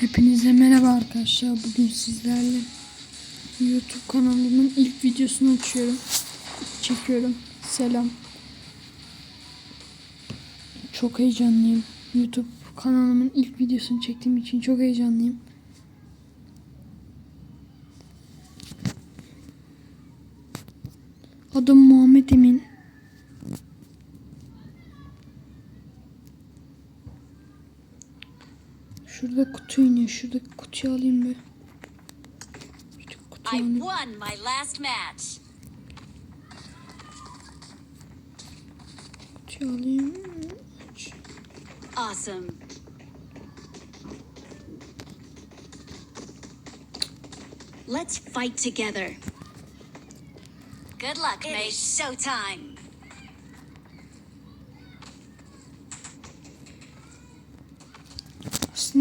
Hepinize merhaba arkadaşlar. Bugün sizlerle YouTube kanalımın ilk videosunu açıyorum. Çekiyorum. Selam. Çok heyecanlıyım. YouTube kanalımın ilk videosunu çektiğim için çok heyecanlıyım. Adım Muhammed Emin. Şurada kutu iniyor. Şuradaki kutuyu alayım bir. Şu kutuyu I alayım. won my last match. Kutuyu alayım. Aç. Awesome. Let's fight together. Good luck, is showtime.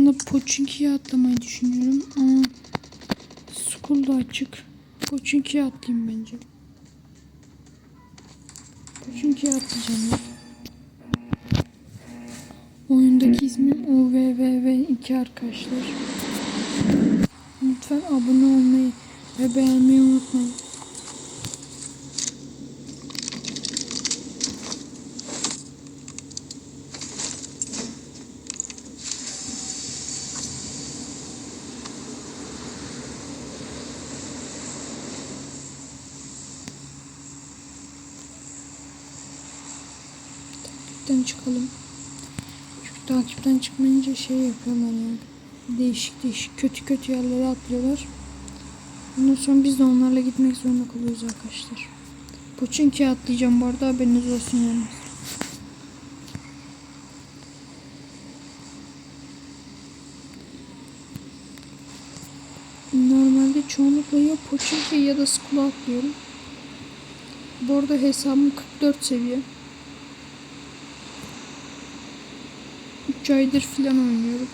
Aslında Pochinki'ye atlamayı düşünüyorum ama School da açık. Pochinki'ye atlayayım bence. Pochinki'ye atlayacağım ya. Oyundaki ismim UVVV2 arkadaşlar. Lütfen abone olmayı ve beğenmeyi unutmayın. Takipten çıkalım. Çünkü takipten çıkmayınca şey yapıyorlar yani. Değişik değişik kötü kötü yerlere atlıyorlar. Ondan sonra biz de onlarla gitmek zorunda kalıyoruz arkadaşlar. Pochinki'ye atlayacağım bu arada haberiniz olsun yani. Normalde çoğunlukla ya Pochinki ya da Skull'a atlıyorum. Bu arada hesabım 44 seviye. 3 aydır filan oynuyorum.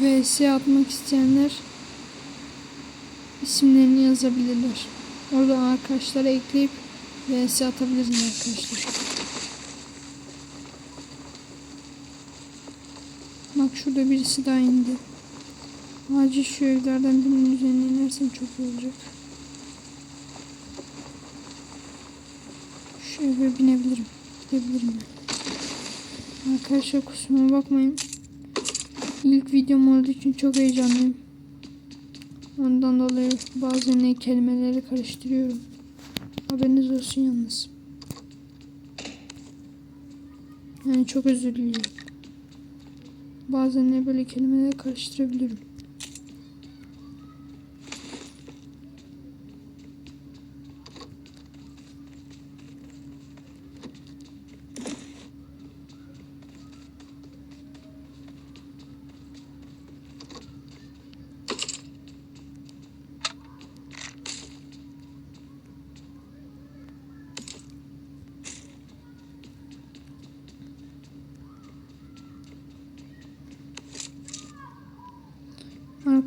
VS atmak isteyenler isimlerini yazabilirler. Oradan arkadaşlara ekleyip VS atabiliriz arkadaşlar. Bak şurada birisi daha indi. Acil şu evlerden birinin üzerine inersem çok iyi olacak. Şu eve binebilirim. Gidebilirim. Arkadaşlar kusuruma bakmayın. İlk videom olduğu için çok heyecanlıyım. Ondan dolayı bazen kelimeleri karıştırıyorum. Haberiniz olsun yalnız. Yani çok özür diliyorum. Bazen böyle kelimeleri karıştırabilirim.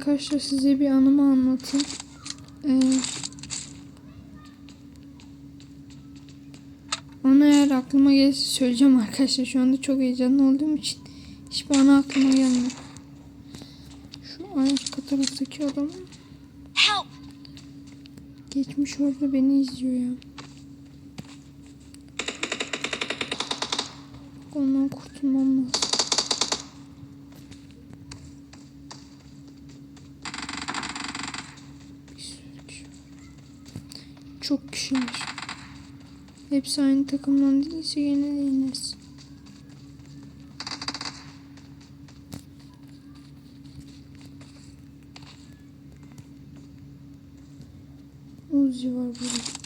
Arkadaşlar size bir anımı anlatayım. Ee, onu eğer aklıma gelirse söyleyeceğim arkadaşlar. Şu anda çok heyecanlı olduğum için hiçbir anı aklıma gelmiyor. Şu arka taraftaki adam geçmiş orada beni izliyor ya. Ondan kurtulmam lazım. Bir sürü kişi var. Çok kişi var. Hepsi aynı takımdan değilse gene de ineriz. Uzi var burada.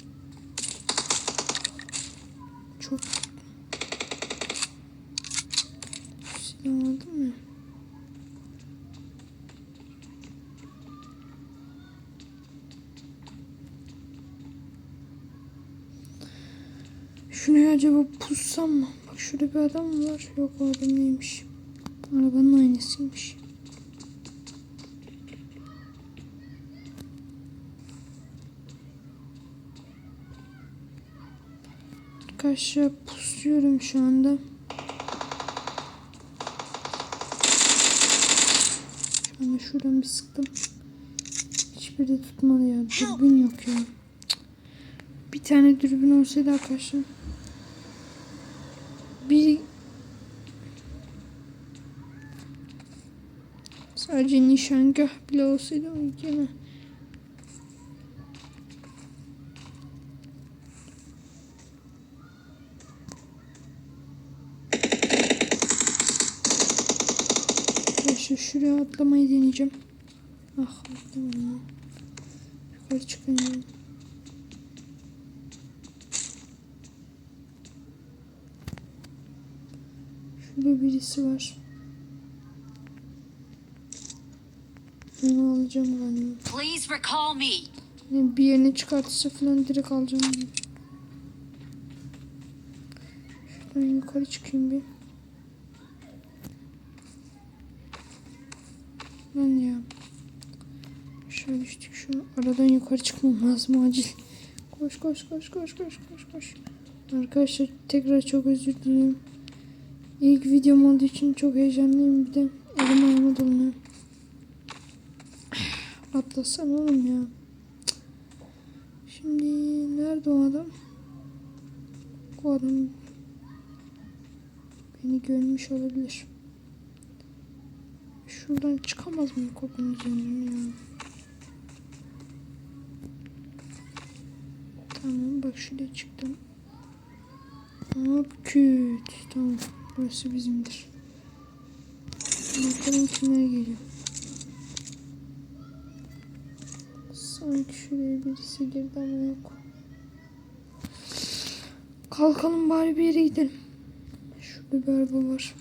Şuraya acaba pussam mı? Bak şurada bir adam var. Yok o adam neymiş? Arabanın aynısıymış. Arkadaşlar pusuyorum şu anda. Şu anda şuradan bir sıktım. Hiçbiri de tutmadı ya. Dürbün yok ya. Bir tane dürbün olsaydı arkadaşlar. Sadece nişangah bile olsaydı o gene. Şuraya atlamayı deneyeceğim. Ah atlamadım ya. Yukarı çıkınca. Şurada birisi var. Onu alacağım galiba. Please recall me. Bir yerini çıkartırsa falan direkt alacağım. bunu. Şuradan yukarı çıkayım bir. Lan ya. Aşağı düştük şu an. Aradan yukarı çıkmam lazım acil. Koş koş koş koş koş koş koş. Arkadaşlar tekrar çok özür dilerim. İlk videom olduğu için çok heyecanlıyım. Bir de elim ayağıma dolanıyor. Atlasana oğlum ya. Şimdi nerede o adam? O adam beni görmüş olabilir. Şuradan çıkamaz mı kopun üzerinden ya? Tamam bak şuraya çıktım. Hop küt. Tamam burası bizimdir. Bakalım kimler geliyor. Sanki şuraya birisi girdi ama yok. Kalkalım bari bir yere gidelim. Şurada bir araba var.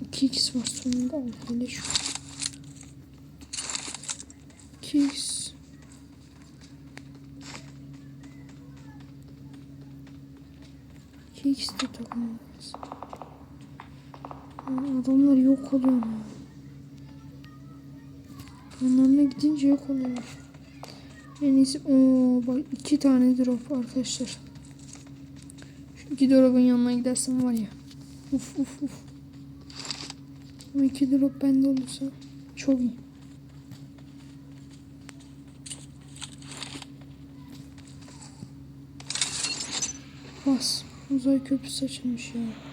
İki x var sonunda. Hele şu. 2x. İki x de takılmaz. Adamlar yok oluyor? Yanlarına gidince yok oluyor. En iyisi ooo bak iki tane drop arkadaşlar. Şu iki drop'un yanına gidersem var ya. Uf uf uf. Ama iki drop bende olursa çok iyi. Bas. Uzay köprüsü açılmış ya.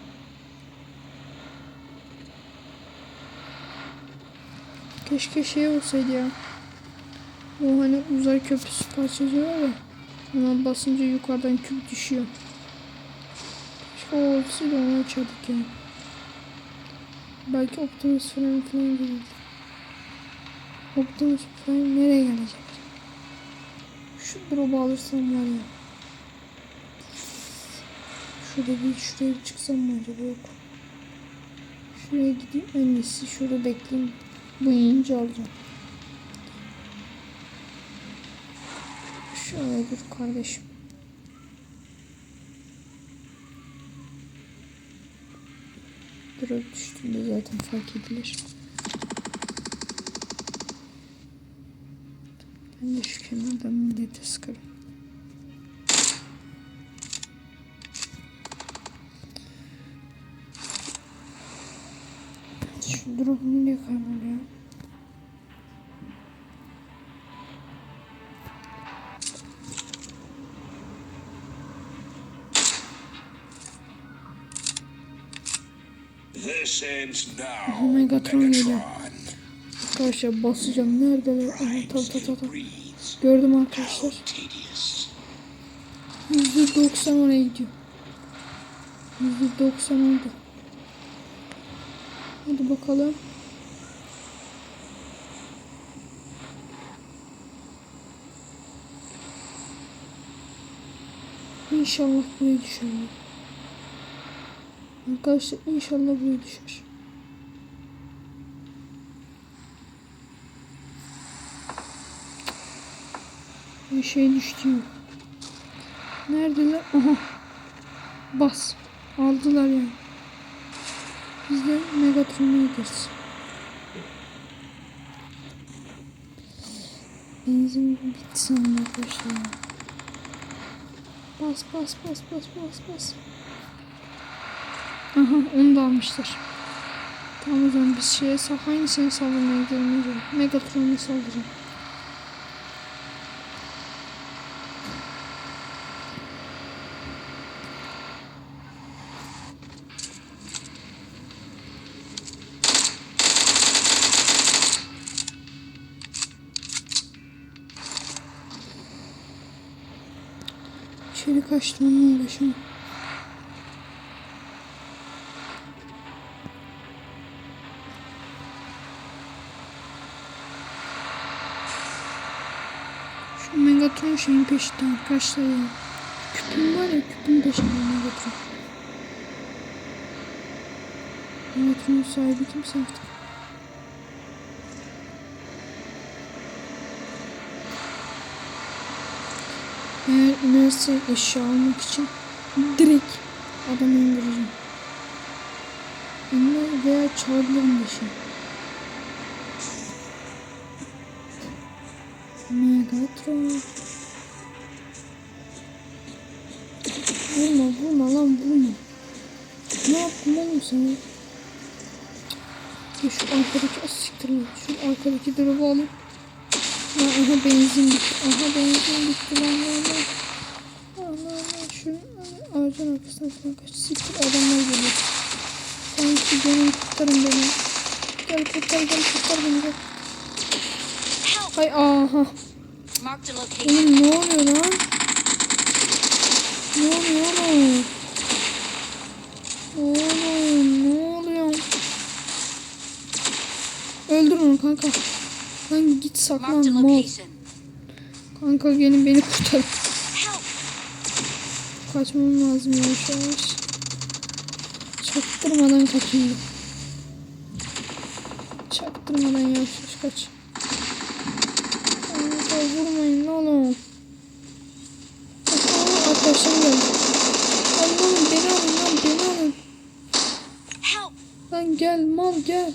Keşke şey olsaydı ya. O hani uzay köprüsü parçacığı var ya. Ona basınca yukarıdan küp düşüyor. Keşke o olsaydı onu açardık ya. Belki Optimus Prime falan gelirdi. Optimus Prime nereye gelecek? Şu drop'u alırsam var ya. Şurada bir şuraya bir çıksam mı acaba yok. Şuraya gideyim iyisi şurada bekleyeyim. Bu yiyince alacağım. Şöyle dur kardeşim. Drop düştüğünde zaten fark edilir. Ben de şu kenardan millete sıkarım. Şu drop nereye kayboluyor? This ends now. Oh Megatron geliyor. Megatron. Arkadaşlar basacağım. Neredeler? Aha ta ta ta ta. Breathes. Gördüm arkadaşlar. Tedious. %90 oraya gidiyor. %90 oldu. Hadi bakalım. İnşallah buraya düşer. Arkadaşlar inşallah buraya düşer. Bir şey düştü. Neredeler? Aha. Bas. Aldılar yani. Biz de Megatron'a gideriz. Benzin bitti sanırım arkadaşlar. Bas bas bas bas bas bas. Aha onu da almışlar. Tamam o zaman biz şeye hangisini saldırmaya gidelim acaba? Megatron'u İçeri kaçtım onunla uğraşamam. Şu Megatron şeyin peşinde arkadaşlar ya. Küpüm var ya küpün peşinde Megatron. Megatron'un sahibi kimse artık. Eğer inerse eşya almak için direkt adamı indireceğim. İndir veya çalabilirim de şey. Megatron. Vurma vurma lan vurma. Ne yaptın oğlum sen? ya? Şu arkadaki az siktir lan. Şu arkadaki drop'u alayım. Lan aha benzin bitti. Aha benzin bitti lan lan. Allah Allah şunun ağacın arkasına falan kaç siktir adamlar geliyor. Sanki beni kurtarın beni. Gel kurtar gel kurtar beni gel. Hay aha. Oğlum ne oluyor lan? Ne oluyor oğlum? Oğlum ne oluyor? Öldür onu kanka. Lan git saklan location. Kanka gelin beni kurtar. Kaçmam lazım yavaş yavaş. Çaktırmadan kaçayım. Çaktırmadan yavaş yavaş kaç. Kanka vurmayın oğlum. Aa, arkadaşlarım geldi. Allah'ım beni alın lan beni alın. Lan gel mal gel.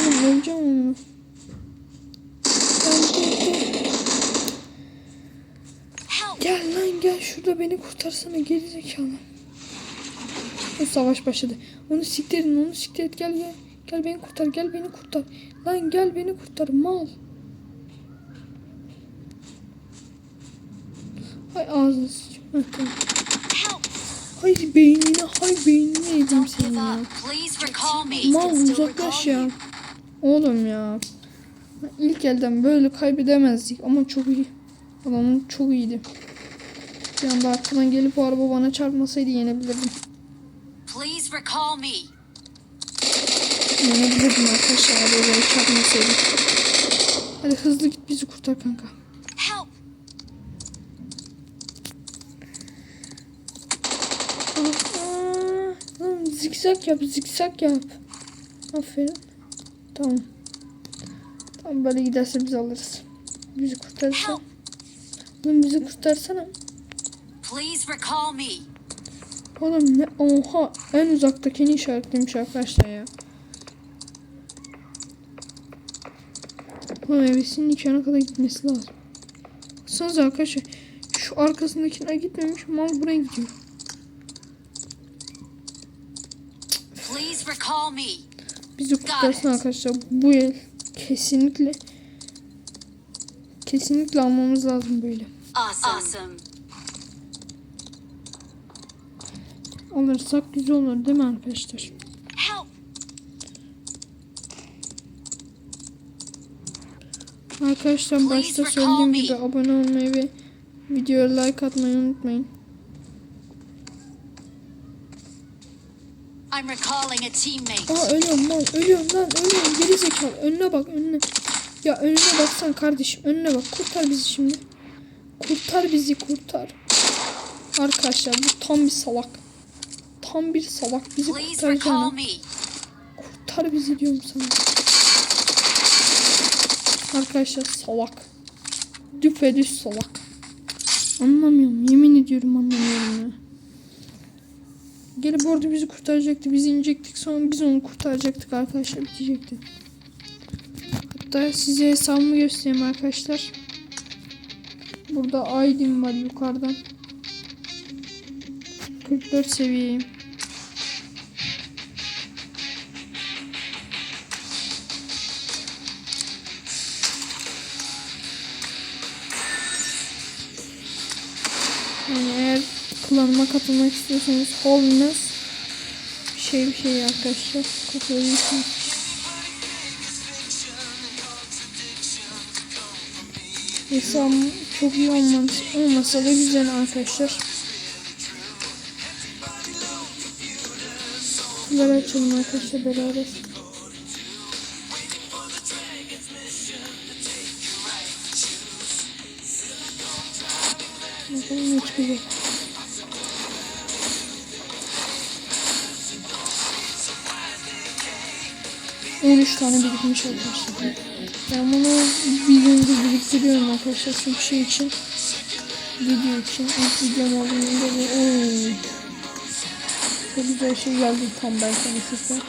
Oğlum öleceğim onu. Gel şurada beni kurtarsana geri zekalı. O savaş başladı. Onu siktirin onu siktir et gel gel. Gel beni kurtar gel beni kurtar. Lan gel beni kurtar mal. Hay ağzını sıçayım. Hay beynine hay beynine yedim seni ya. Mal uzaklaş ya. Oğlum ya. İlk elden böyle kaybedemezdik ama çok iyi. Adamın çok iyiydi. Bir anda arkadan gelip o araba bana çarpmasaydı yenebilirdim. Please recall me. Yenebilirdim arkadaşlar arabayı çarpmasaydı. Hadi hızlı git bizi kurtar kanka. Help! Aa, zikzak yap zikzak yap. Aferin. Tamam. Tamam böyle giderse biz alırız. Bizi kurtarırsa. Lan bizi kurtarsana. Please recall me. Oğlum ne? Oha en uzaktakini işaretlemiş arkadaşlar ya. Oğlum evesinin nikahına kadar gitmesi lazım. Baksanıza arkadaşlar. Şu arkasındakine gitmemiş. Mal buraya gidiyor. Please recall me. Bizi kurtarsın arkadaşlar. Bu el kesinlikle kesinlikle almamız lazım böyle. Awesome. Awesome. Alırsak güzel olur değil mi arkadaşlar? Arkadaşlar başta söylediğim gibi abone olmayı ve videoya like atmayı unutmayın. I'm recalling a teammate. Aa ölüyorum lan ölüyorum lan ölüyorum geri zekalı önüne bak önüne. Ya önüne baksan kardeşim önüne bak kurtar bizi şimdi. Kurtar bizi kurtar. Arkadaşlar bu tam bir salak. Tam bir salak bizi kurtaracağına. Kurtar bizi diyorum sana. Arkadaşlar salak. Düpedüz salak. Anlamıyorum. Yemin ediyorum anlamıyorum ya. Gelip orada bizi kurtaracaktı. Biz inecektik. Sonra biz onu kurtaracaktık arkadaşlar. Bitecekti. Hatta size hesabımı göstereyim arkadaşlar. Burada ID'm var yukarıdan. 44 seviyeyim. Yani eğer klanıma katılmak istiyorsanız Holmes bir şey bir şey arkadaşlar katılabilirsiniz. Hesabım çok iyi olmaz, olmasa da güzel arkadaşlar. Bunları açalım arkadaşlar beraber. Bakalım ne çıkacak. On üç tane birikmiş arkadaşlar. Ben bunu bir gündür biriktiriyorum arkadaşlar çünkü şey için video için ilk videom olduğunda bu ooo çok güzel şey geldi tam ben konuşurken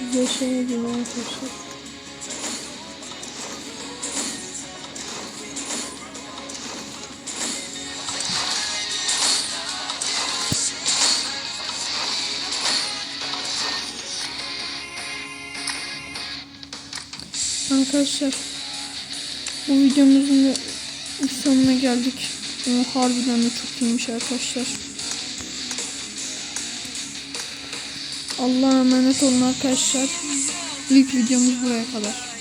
güzel şey geliyor arkadaşlar Arkadaşlar bu videomuzun sonuna geldik. Ama harbiden de çok iyiymiş arkadaşlar. Allah'a emanet olun arkadaşlar. İlk videomuz buraya kadar.